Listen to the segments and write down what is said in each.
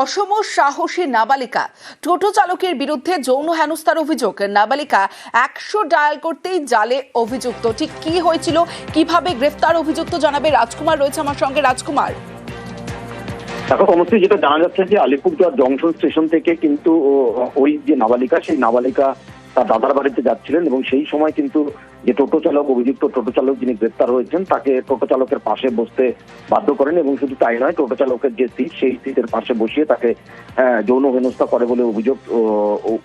অসম সাহসী নাবালিকা। টোটো চালকের বিরুদ্ধে যৌন হেনস্থার অভিযোগ। নাবালিকা একশো ডায়াল করতেই জালে অভিযুক্ত। ঠিক কি হয়েছিল? কীভাবে গ্রেফতার অভিযুক্ত জানাবে রাজকুমার? রয়েছে আমার সঙ্গে রাজকুমার। দেখো, সমস্ত যেটা জানা যাচ্ছে যে আলিপুরদুয়ার জংশন স্টেশন থেকে কিন্তু ওই যে নাবালিকা, সেই নাবালিকা তার দাদার বাড়িতে যাচ্ছিলেন এবং সেই সময় কিন্তু যে টোটো চালক অভিযুক্ত টোটো চালক যিনি গ্রেপ্তার হয়েছেন তাকে টোটো চালকের পাশে বসতে বাধ্য করেন এবং শুধু তাই নয় টোটো চালকের যে সিট সেই সিটের পাশে বসিয়ে তাকে যৌন হেনস্থা করে বলে অভিযোগ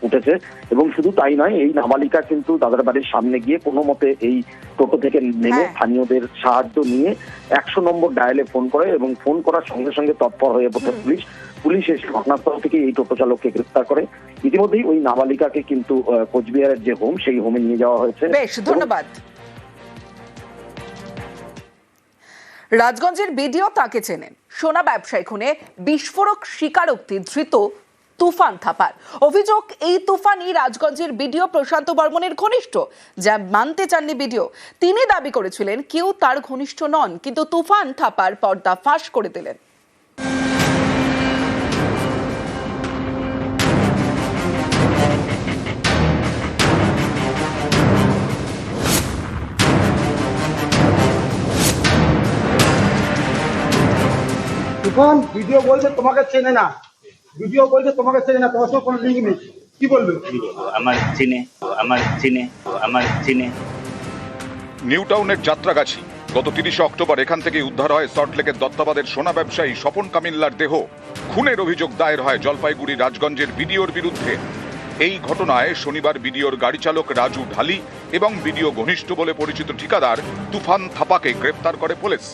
উঠেছে। এবং শুধু তাই নয় এই নাবালিকা কিন্তু দাদার বাড়ির সামনে গিয়ে কোনো মতে এই টোটো থেকে নেমে হ্যাঁ। স্থানীয়দের সাহায্য নিয়ে একশো নম্বর ডায়ালে ফোন করে এবং ফোন করার সঙ্গে সঙ্গে তৎপর হয়ে পড়ে পুলিশ। পুলিশ এসে ঘটনাস্থল থেকে এই টোটো চালককে গ্রেপ্তার করে। ইতিমধ্যেই ওই নাবালিকাকে কিন্তু কোচবিহারের যে হোম সেই হোমে নিয়ে যাওয়া হয়েছে। ধন্যবাদ। রাজগঞ্জের বিডিও তাকে চেনেন। সোনা ব্যবসায়ী খুনে বিস্ফোরক স্বীকারোক্তি ধৃত তুফান থাপার। অভিযোগ, এই তুফানই রাজগঞ্জের বিডিও প্রশান্ত বর্মনের ঘনিষ্ঠ, যা মানতে চাননি বিডিও। তিনি দাবি করেছিলেন, কেউ তার ঘনিষ্ঠ নন, কিন্তু তুফান থাপার পর্দা ফাঁস করে দিলেন। তুফান ভিডিও বলছে তোমাকে চেনে না। ভিডিও বলছে তোমাকে চেনে না তোমার সঙ্গে কোনো লিঙ্ক নেই। কি বলবে? আমার চিনে আমার চিনে আমার চিনে। নিউ টাউনের যাত্রাগাছি। গত তিরিশে অক্টোবর এখান থেকে উদ্ধার হয় সল্টলেকের দত্তাবাদের সোনা ব্যবসায়ী স্বপন কামিল্লার দেহ। খুনের অভিযোগ দায়ের হয় জলপাইগুড়ি রাজগঞ্জের বিডিওর বিরুদ্ধে। এই ঘটনায় শনিবার বিডিওর গাড়ি চালক রাজু ঢালি এবং বিডিও ঘনিষ্ঠ বলে পরিচিত ঠিকাদার তুফান থাপাকে গ্রেপ্তার করে পুলিশ।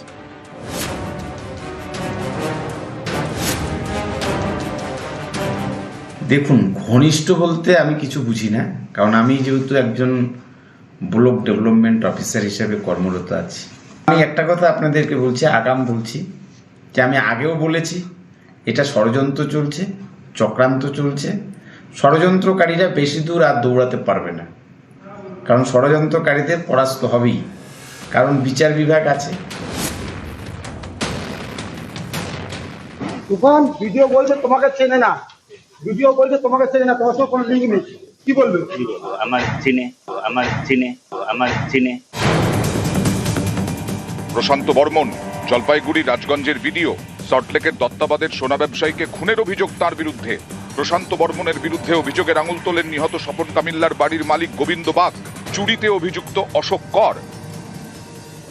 দেখুন, ঘনিষ্ঠ বলতে আমি কিছু বুঝি না, কারণ আমি যেহেতু একজন ব্লক ডেভেলপমেন্ট অফিসার হিসেবে কর্মরত আছি। আমি একটা কথা আপনাদেরকে বলছি, আগাম বলছি, যে আমি আগেও বলেছি, এটা ষড়যন্ত্র চলছে, চক্রান্ত চলছে। ষড়যন্ত্রকারীরা বেশি দূর আর দৌড়াতে পারবে না, কারণ ষড়যন্ত্রকারীদের পরাস্ত হবেই, কারণ বিচার বিভাগ আছে। তুফান ভিডিও বলছে তোমাকে চেনে না। ভিডিও বলছে তোমাকে চেনে না তোমার সঙ্গে কোনো লিঙ্ক নেই। কি বলবে? আমার চিনে আমার চিনে আমার চিনে। প্রশান্ত বর্মন জলপাইগুড়ি রাজগঞ্জের বিডিও সল্টলেকের দত্তাবাদের সোনা ব্যবসায়ীকে খুনের অভিযোগ তার বিরুদ্ধে। প্রশান্ত বর্মনের বিরুদ্ধে অভিযোগের আঙুল তোলেন নিহত স্বপন কামিল্লার বাড়ির মালিক গোবিন্দ বাগ। চুরিতে অভিযুক্ত অশোক কর।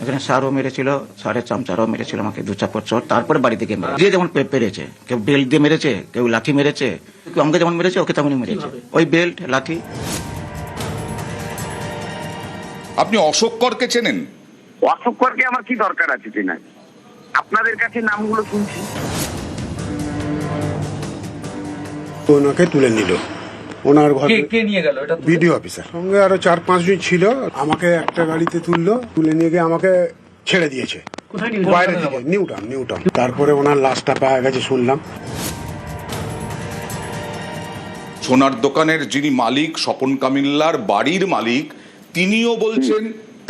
এখানে সারও মেরেছিল সারের চামচারও মেরেছিল আমাকে দু চাপড় চর তারপরে বাড়ি থেকে মেরে যে যেমন পে- পেরেছে কেউ বেল্ট দিয়ে মেরেছে কেউ লাঠি মেরেছে কেউ আমাকে যেমন মেরেছে ওকে তেমনই মেরেছে। ওই বেল্ট লাঠি। আপনি অশোক করকে চেনেন? অশোক করকে আমার কি দরকার আছে চেনা আপনাদের কাছে নামগুলো শুনছি। ওনাকে তুলে নিল। ওনার ঘর কে কে নিয়ে গেল? এটা বিডিও অফিসার। সঙ্গে আরও চার পাঁচজন ছিল। আমাকে একটা গাড়িতে তুললো তুলে নিয়ে গিয়ে আমাকে ছেড়ে দিয়েছে। বাইরে থেকে নিউটাউন নিউটাউন। তারপরে ওনার লাশটা পাওয়া গেছে শুনলাম। সোনার দোকানের যিনি মালিক স্বপন কামিল্লার বাড়ির মালিক তিনিও বলছেন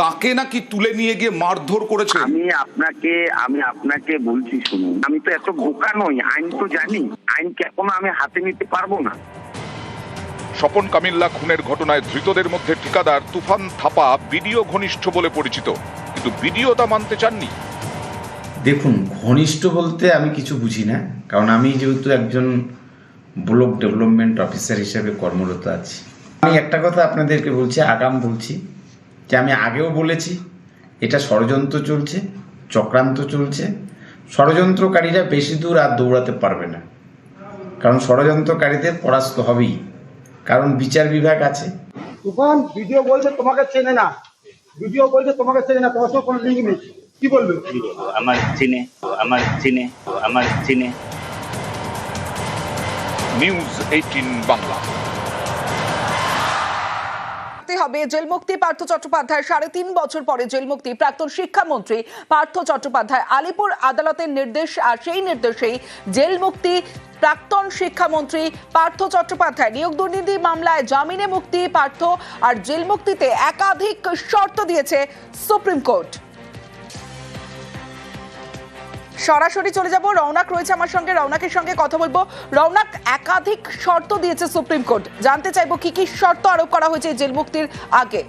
তাকে নাকি তুলে নিয়ে গিয়ে মারধর করেছেন আমি আপনাকে আমি আপনাকে বলছি শুনুন। আমি তো এত বোকা নই আইন তো জানি। আইনকে এখনও আমি হাতে নিতে পারব না? স্বপন কামিল্লা খুনের ঘটনায় ধৃতদের মধ্যে ঠিকাদার তুফান থাপা বিডিও ঘনিষ্ঠ বলে পরিচিত। কিন্তু বিডিও তা মানতে চাননি। দেখুন, ঘনিষ্ঠ বলতে আমি কিছু বুঝি না, কারণ আমি যেহেতু একজন ব্লক ডেভেলপমেন্ট অফিসার হিসেবে কর্মরত আছি। আমি একটা কথা আপনাদেরকে বলছি, আগাম বলছি, যে আমি আগেও বলেছি, এটা ষড়যন্ত্র চলছে, চক্রান্ত চলছে। ষড়যন্ত্রকারীরা বেশি দূর আর দৌড়াতে পারবে না, কারণ ষড়যন্ত্রকারীদের পরাস্ত হবেই। কারণ বিচার বিভাগ আছে। তুফান ভিডিও বলছে তোমাকে চেনে না। ভিডিও বলছে তোমাকে চেনে না তোমার সঙ্গে কোনো লিঙ্ক নেই। কি বলবে? আমার চিনে আমার চিনে আমার চিনে। নিউজ এইটিন বাংলা হবে জেলমুক্তি পার্থ চট্টোপাধ্যায় সাড়ে তিন বছর পরে জেলমুক্তি। প্রাক্তন শিক্ষামন্ত্রী পার্থ চট্টোপাধ্যায় আলিপুর আদালতের নির্দেশ আর সেই নির্দেশেই জেলমুক্তি প্রাক্তন শিক্ষামন্ত্রী পার্থ চট্টোপাধ্যায় নিয়োগ দুর্নীতি মামলায় জামিনে মুক্তি পার্থ আর জেল মুক্তিতে একাধিক শর্ত দিয়েছে সুপ্রিম কোর্ট। সরাসরি চলে যাব। রৌনক রয়েছে আমার সঙ্গে। রৌনকের সঙ্গে কথা বলব। রৌনক একাধিক শর্ত দিয়েছে সুপ্রিম কোর্ট। জানতে চাইব কি কি শর্ত আরোপ করা হয়েছে জেল মুক্তির আগে?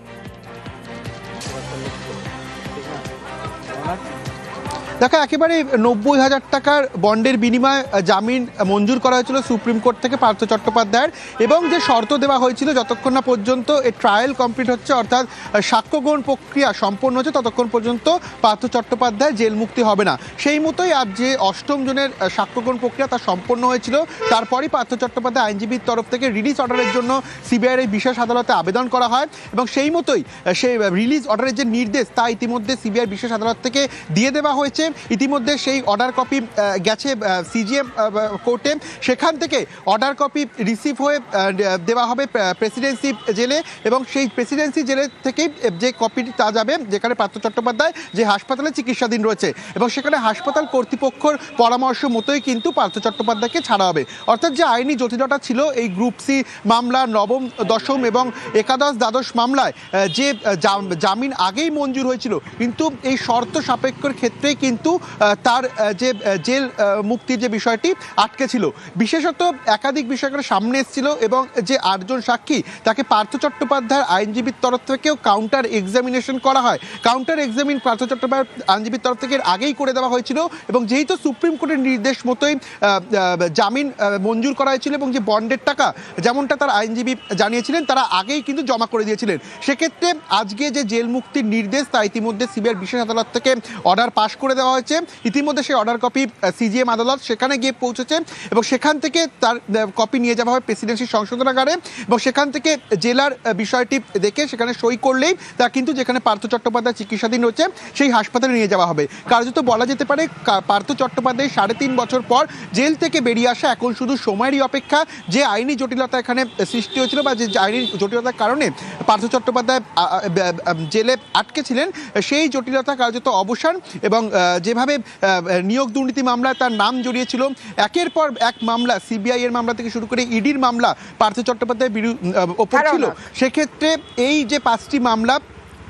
দেখো, একেবারে নব্বই হাজার টাকার বন্ডের বিনিময়ে জামিন মঞ্জুর করা হয়েছিল সুপ্রিম কোর্ট থেকে পার্থ চট্টোপাধ্যায়ের। এবং যে শর্ত দেওয়া হয়েছিল যতক্ষণ না পর্যন্ত এই ট্রায়াল কমপ্লিট হচ্ছে, অর্থাৎ সাক্ষ্যগ্রহণ প্রক্রিয়া সম্পন্ন হচ্ছে, ততক্ষণ পর্যন্ত পার্থ চট্টোপাধ্যায় জেল মুক্তি হবে না। সেই মতোই আজ যে অষ্টম জনের সাক্ষ্যগ্রহণ প্রক্রিয়া তা সম্পন্ন হয়েছিল, তারপরই পার্থ চট্টোপাধ্যায় আইনজীবীর তরফ থেকে রিলিজ অর্ডারের জন্য সিবিআইয়ের এই বিশেষ আদালতে আবেদন করা হয়। এবং সেই মতোই সেই রিলিজ অর্ডারের যে নির্দেশ, তা ইতিমধ্যে সিবিআই বিশেষ আদালত থেকে দিয়ে দেওয়া হয়েছে। ইতিমধ্যে সেই অর্ডার কপি গেছে সিজিএম কোর্টে সেখান থেকে অর্ডার কপি রিসিভ হয়ে দেওয়া হবে প্রেসিডেন্সি জেলে। এবং সেই প্রেসিডেন্সি জেলে থেকেই যে কপিটি তা যাবে, যেখানে পার্থ চট্টোপাধ্যায় যে হাসপাতালে চিকিৎসাধীন রয়েছে। এবং সেখানে হাসপাতাল কর্তৃপক্ষর পরামর্শ মতোই কিন্তু পার্থ চট্টোপাধ্যায়কে ছাড়া হবে। অর্থাৎ যে আইনি জটিলতা ছিল, এই গ্রুপ সি মামলা, নবম, দশম এবং একাদশ দ্বাদশ মামলায় যে জামিন আগেই মঞ্জুর হয়েছিল, কিন্তু এই শর্ত সাপেক্ষর ক্ষেত্রেই কিন্তু আহ, তার যে জেল মুক্তির যে বিষয়টি আটকে ছিল। বিশেষত একাধিক বিষয়গুলো সামনে এসেছিল এবং যে আটজন সাক্ষী তাকে পার্থ চট্টোপাধ্যায়ের আইনজীবীর তরফ থেকেও কাউন্টার এক্সামিনেশন করা হয়। কাউন্টার এক্সামিন পার্থ চট্টোপাধ্যায় আইনজীবীর তরফ থেকে আগেই করে দেওয়া হয়েছিল এবং যেহেতু সুপ্রিম কোর্টের নির্দেশ মতোই জামিন মঞ্জুর করা হয়েছিল এবং যে বন্ডের টাকা যেমনটা তার আইনজীবী জানিয়েছিলেন তারা আগেই কিন্তু জমা করে দিয়েছিলেন। সেক্ষেত্রে আজকে যে জেল মুক্তির নির্দেশ তা ইতিমধ্যে সিবিআই বিশেষ আদালত থেকে অর্ডার পাশ করে দেওয়া হয়েছে। ইতিমধ্যে সেই অর্ডার কপি সিজিএম আদালত সেখানে গিয়ে পৌঁছেছে এবং সেখান থেকে তার কপি নিয়ে যাওয়া হবে প্রেসিডেন্সি সংশোধনাগারে এবং সেখান থেকে জেলার বিষয়টি দেখে সেখানে সই করলেই তা কিন্তু যেখানে পার্থ চট্টোপাধ্যায় চিকিৎসাধীন রয়েছে, সেই হাসপাতালে নিয়ে যাওয়া হবে। কার্যত বলা যেতে পারে পার্থ চট্টোপাধ্যায় সাড়ে তিন বছর পর জেল থেকে বেরিয়ে আসা এখন শুধু সময়েরই অপেক্ষা। যে আইনি জটিলতা এখানে সৃষ্টি হয়েছিল বা যে আইনি জটিলতার কারণে পার্থ চট্টোপাধ্যায় জেলে আটকে ছিলেন, সেই জটিলতা কার্যত অবসান এবং যেভাবে নিয়োগ দুর্নীতি মামলায় তার নাম জড়িয়েছিল একের পর এক মামলা সিবিআই এর মামলা থেকে শুরু করে ইডির মামলা পার্থ চট্টোপাধ্যায়ের ওপর ছিল। সেক্ষেত্রে এই যে পাঁচটি মামলা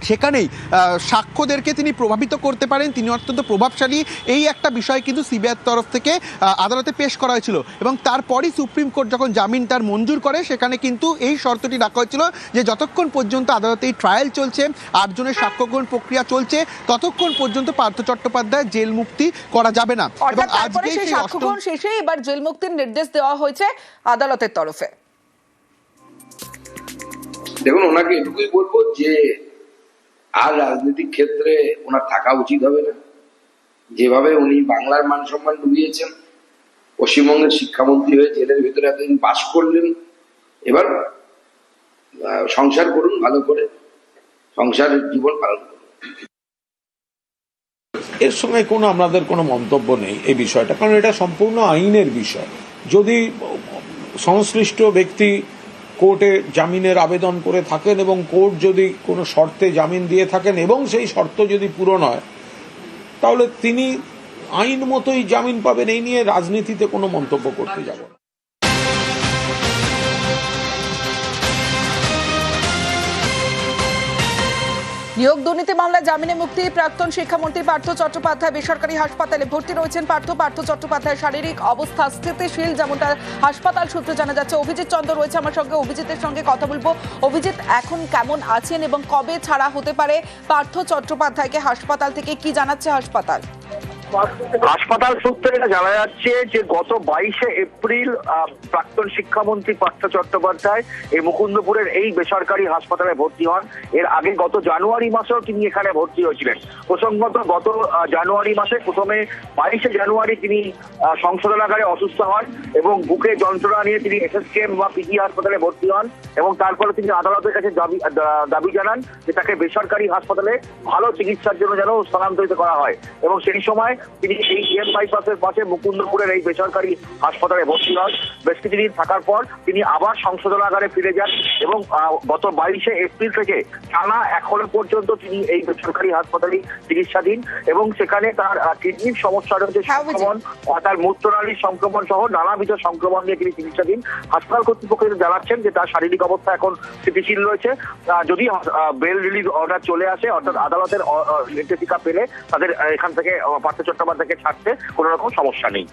সেখানেই সাক্ষ্যদেরকে তিনি প্রভাবিত করতে পারেন। তিনি অত্যন্ত প্রভাবশালী। এই একটা বিষয় কিন্তু সিবিআইয়ের তরফ থেকে আদালতে পেশ করা হয়েছিল। এবং তারপরই সুপ্রিম কোর্ট যখন জামিন তার মঞ্জুর করে সেখানে কিন্তু এই শর্তটি রাখা হয়েছিল যে যতক্ষণ পর্যন্ত আদালতে এই ট্রায়াল চলছে আটজনের সাক্ষ্যগ্রহণ প্রক্রিয়া চলছে ততক্ষণ পর্যন্ত পার্থ চট্টোপাধ্যায় জেল মুক্তি করা যাবে না। সেই সেই সাক্ষ্যগ্রহণ শেষে এবার জেল মুক্তির নির্দেশ দেওয়া হয়েছে আদালতের তরফে। দেখুন ওনাকে এটুকুই বলব যে আর রাজনৈতিক ক্ষেত্রে ওনার থাকা উচিত হবে না। যেভাবে উনি বাংলার মান সম্মান ডুবিয়েছেন, পশ্চিমবঙ্গের শিক্ষামন্ত্রী হয়ে জেলের ভেতরে এতদিন বাস করলেন, এবার সংসার করুন ভালো করে, সংসার জীবন পালন করুন। এর সঙ্গে কোনো আমাদের কোনো মন্তব্য নেই এই বিষয়টা, কারণ এটা সম্পূর্ণ আইনের বিষয়। যদি সংশ্লিষ্ট ব্যক্তি কোর্টে জামিনের আবেদন করে থাকেন এবং কোর্ট যদি কোনো শর্তে জামিন দিয়ে থাকেন এবং সেই শর্ত যদি পূরণ হয়, তাহলে তিনি আইন মতোই জামিন পাবেন। এই নিয়ে রাজনীতিতে কোনো মন্তব্য করতে যাব নিয়োগ দুর্নীতি মামলায় জামিনে মুক্তি, প্রাক্তন শিক্ষামন্ত্রী পার্থ চট্টোপাধ্যায় বেসরকারি হাসপাতালে ভর্তি রয়েছেন পার্থ। পার্থ চট্টোপাধ্যায় শারীরিক অবস্থা স্থিতিশীল, যেমনটা হাসপাতাল সূত্রে জানা যাচ্ছে। অভিজিৎ চন্দ্র রয়েছে আমার সঙ্গে। অভিজিতের সঙ্গে কথা বলব। অভিজিৎ, এখন কেমন আছেন এবং কবে ছাড়া হতে পারে পার্থ চট্টোপাধ্যায়কে হাসপাতাল থেকে? কি জানাচ্ছে হাসপাতাল? হাসপাতাল সূত্রে এটা জানা যাচ্ছে যে গত বাইশে এপ্রিল প্রাক্তন শিক্ষামন্ত্রী পার্থ চট্টোপাধ্যায় এই মুকুন্দপুরের এই বেসরকারি হাসপাতালে ভর্তি হন। এর আগে গত জানুয়ারি মাসেও তিনি এখানে ভর্তি হয়েছিলেন। প্রসঙ্গত গত জানুয়ারি মাসে প্রথমে বাইশে জানুয়ারি তিনি সংশোধনাগারে অসুস্থ হন এবং বুকে যন্ত্রণা নিয়ে তিনি এসএসকেএম বা পিজি হাসপাতালে ভর্তি হন এবং তারপরে তিনি আদালতের কাছে দাবি দাবি জানান যে তাকে বেসরকারি হাসপাতালে ভালো চিকিৎসার জন্য যেন স্থানান্তরিত করা হয়। এবং সেই সময় তিনি এই এম বাইপাসের পাশে মুকুন্দপুরের এই বেসরকারি হাসপাতালে ভর্তি হন। বেশ কিছুদিন থাকার পর তিনি আবার সংশোধনাগারে ফিরে যান এবং গত বাইশে এপ্রিল থেকে টানা এখনও পর্যন্ত তিনি এই বেসরকারি হাসপাতালে চিকিৎসাধীন এবং সেখানে তার কিডনির সমস্যা রয়েছে হ্যাঁ, সংক্রমণ তার মূত্রনালীর সংক্রমণ সহ নানাবিধ সংক্রমণ নিয়ে তিনি চিকিৎসাধীন। হাসপাতাল কর্তৃপক্ষ জানাচ্ছেন যে তার শারীরিক অবস্থা এখন স্থিতিশীল রয়েছে। যদি বেল রিলিজ অর্ডার চলে আসে অর্থাৎ আদালতের নির্দেশিকা পেলে তাদের এখান থেকে পার্থ চট্টোপাধ্যায়কে ছাড়তে কোনো রকম সমস্যা নেই।